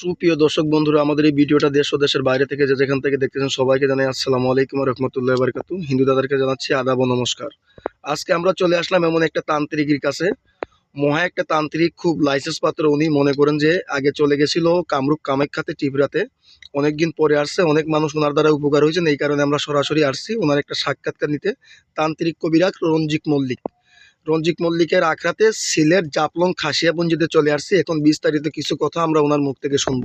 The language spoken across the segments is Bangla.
সুপ্রিয় দর্শক বন্ধুরা, আমাদের এই ভিডিওটা দেশ ও দেশের বাইরে থেকে যে যেখান থেকে দেখতেছেন সবাইকে জানাই আসসালামু আলাইকুম রহমতুল্লাহ বারকাতু হিন্দু দাদারকে জানাচ্ছি আদাব নমস্কার। আজকে আমরা চলে আসলাম এমন একটা তান্ত্রিকের কাছে। মহা একটা তান্ত্রিক, খুব লাইসেন্স পাত্র উনি। মনে করেন যে আগে চলে গেছিল কামরূপ কামাখ্যাতে টিপরাতে অনেকদিন পরে আসছে, অনেক মানুষ ওনার দ্বারা উপকার হয়েছেন এই কারণে আমরা সরাসরি আসছি। ওনার একটা সাক্ষাৎকার নিতে। তান্ত্রিক কবিরাজ রঞ্জিত মল্লিক। রঞ্জিক মল্লিকের আখড়াতে সিলেট জাপলং খাসিয়াপুঞ্জিতে চলে আসছি। এখন বিস্তারিত কিছু কথা আমরা ওনার মুখ থেকে শুনব।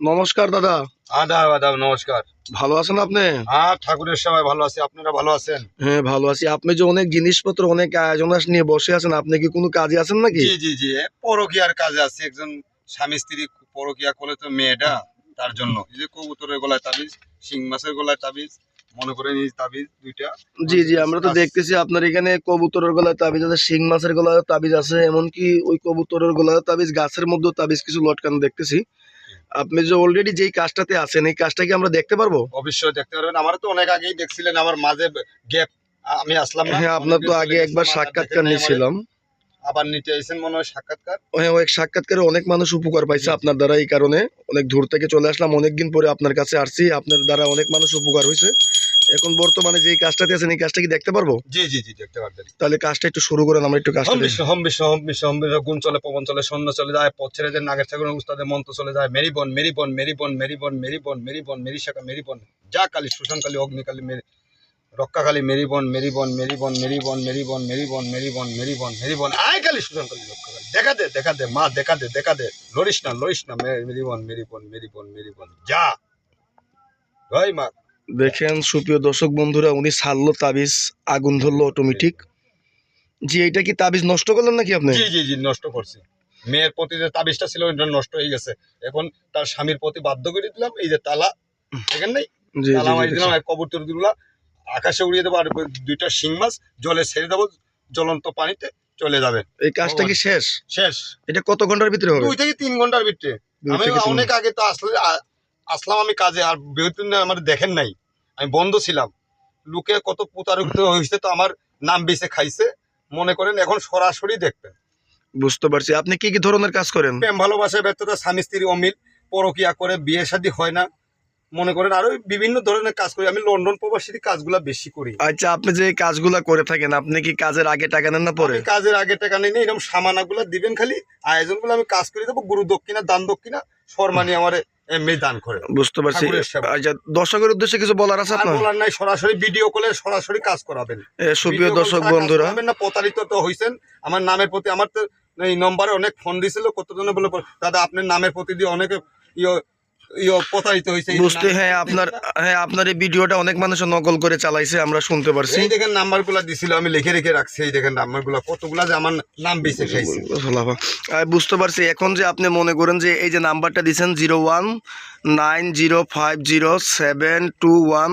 নমস্কার দাদা। আদাব আদাব নমস্কার। ভালো আছেন আপনি? হ্যাঁ ঠাকুরের সবাই ভালো আছে। আপনারা ভালো আছেন? হ্যাঁ ভালো আছি। আপনি যে অনেক জিনিসপত্র অনেক আয়োজন নিয়ে বসে আছেন আপনি কি কোনো কাজে আছেন নাকি? জি জি জি। পরকিয়ার কাজে আছে। একজন স্বামী স্ত্রী পরকিয়া করে তো মেয়েটা তার জন্য। এই যে কবুতরের গলায় তাবিজ শিং মাছের গলায় তাবিজ মনে করে নিজ তাবিজ দুইটা? জি জি আমরা তো দেখতেছি আপনার এখানে কবুতরের গলায় তাবিজ আছে শিং মাছের গলায় তাবিজ আছে এমনকি ওই কবুতরের গলায় তাবিজ গাছের মধ্যে তাবিজ কিছু লটকানো দেখতেছি। আপনি যে অলরেডি যেই কাজটাতে আছেন এই কাজটা কি আমরা দেখতে পারব? অবশ্যই দেখতে পারবেন। আমার তো অনেক আগেই দেখছিলেন আমার মাঝে গ্যাপ আমি আসলাম হ্যাঁ আপনার তো আগে একবার সাক্ষাৎকার নিয়েছিলাম। আবার নিতে মনে হয় সাক্ষাৎকার? হ্যাঁ ওই সাক্ষাৎকারে অনেক মানুষ উপকার পাইছে আপনার দ্বারা এই কারণে। অনেক দূর থেকে চলে আসলাম অনেকদিন পরে আপনার কাছে আসছি আপনার দ্বারা অনেক মানুষ উপকার হয়েছে এখন বর্তমানে যে কাজটাতে আছেন এই কাজটা কি দেখতে পারব জি জি জি দেখতে পারবেন তাহলে কাজটা একটু শুরু করেন আমরা একটু কাজটা হম দেখি। বিশ্ব হম বিশ্ব হম বিশ্ব গুণ চলে পবন চলে সৈন্য চলে যায় পথ ছেড়ে যে নাগের ঠাকুরের উস্তাদের মন্ত্র চলে যায় মেরি বন মেরি বন মেরি বন মেরি বন মেরি বন মেরি বন মেরি শাখা মেরি বন যা কালী সুশান কালী অগ্নিকালী মেরি রক্ষা কালী মেরি বন মেরি বন মেরি বন মেরি বন মেরি বন মেরি বন মেরি বন মেরি বন মেরি বন আয় কালী সুশান কালী রক্ষা কালী দেখা দে দেখা দে মা দেখা দে দেখা দে লড়িস না লড়িস না মেরি বন মেরি বন মেরি বন মেরি বন যা ভাই মা দেখেন সুপ্রিয় দর্শক বন্ধুরা উনি ছাড়লো তাবিজ আগুন ধরলো অটোমেটিক জি এটা কি তাবিজ নষ্ট করলেন নাকি আপনি? জি জি জি নষ্ট করছি। মেয়ের প্রতি যে তাবিজটা ছিল ওইটা নষ্ট হয়ে গেছে। এখন তার স্বামীর প্রতি বাধ্য করে দিলাম এই যে তালা দেখেন নাই? জি তালা মারি দিলাম আর কবুতর দিলাম আকাশে উড়িয়ে দেবো আর দুইটা শিং মাছ জলে ছেড়ে দেবো জ্বলন্ত পানিতে চলে যাবে এই কাজটা কি শেষ? শেষ। এটা কত ঘণ্টার ভিতরে হবে? দুই থেকে তিন ঘণ্টার ভিতরে। আমি অনেক আগে তো আসলে আসলাম আমি কাজে আর বেহতিন আমার দেখেন নাই। আমি বন্ধ ছিলাম। লোকে কত প্রতারিত হয়েছে তো আমার নাম বেছে খাইছে। মনে করেন এখন সরাসরি দেখবেন। বুঝতে পারছি। আপনি কি কি ধরনের কাজ করেন? প্রেম ভালোবাসার ব্যর্থতা স্বামী স্ত্রী অমিল পরকিয়া করে বিয়ে শাদী হয় না। মনে করেন আরও বিভিন্ন ধরনের কাজ করি। আমি লন্ডন প্রবাসীর কাজগুলা বেশি করি। আচ্ছা আপনি যে কাজগুলা করে থাকেন আপনি কি কাজের আগে টাকা নেন না পরে? কাজের আগে টাকা নেই এরকম সামানাগুলো দিবেন খালি। আয়োজনগুলো আমি কাজ করে দেবো। গুরু দক্ষিণা দান দক্ষিণা। সরমানি আমার এমনি দান করে। বুঝতে পারছি। আচ্ছা দর্শকের উদ্দেশ্যে কিছু বলার আছে আপনার? বলার নাই সরাসরি ভিডিও কলে সরাসরি কাজ করাবেন। সুপ্রিয় দর্শক ছাড়া বন্ধুরা। না প্রতারিত তো আমার নামের প্রতি আমার তো এই নম্বরে অনেক ফোন দিছিল কতজনে বলে দাদা আপনার নামের প্রতি দিয়ে অনেকে ইয়ে প্রতারিত হয়েছে বুঝতে হ্যাঁ আপনার হ্যাঁ আপনার এই ভিডিওটা অনেক মানুষ নকল করে চালাইছে আমরা শুনতে পারছি। এই দেখেন নাম্বারগুলা দিছিল আমি লিখে রেখে রাখছি এই দেখেন নাম্বারগুলা কতগুলা যে আমার নাম খাইছে। বুঝতে পারছি এখন যে আপনি মনে করেন যে এই যে নাম্বারটা দিচ্ছেন zero one nine zero five zero seven two one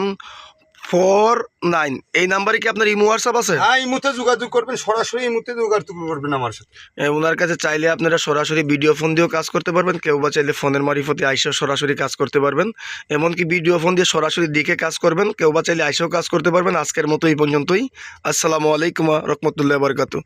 four nine. এই নাম্বারে কি আপনার ইমো হোয়াটসঅ্যাপ আছে? হ্যাঁ যোগাযোগ করবেন সরাসরি যোগাযোগ করবেন আমার সাথে। ওনার কাছে চাইলে আপনারা সরাসরি ভিডিও ফোন দিয়েও কাজ করতে পারবেন কেউ বা চাইলে ফোনের মারিফতে আইসেও সরাসরি কাজ করতে পারবেন। এমনকি ভিডিও ফোন দিয়ে সরাসরি দিকে কাজ করবেন কেউ বা চাইলে আইসেও কাজ করতে পারবেন। আজকের মতো এই পর্যন্তই। আসসালামু আলাইকুম রহমতুল্লাহ বরকাতু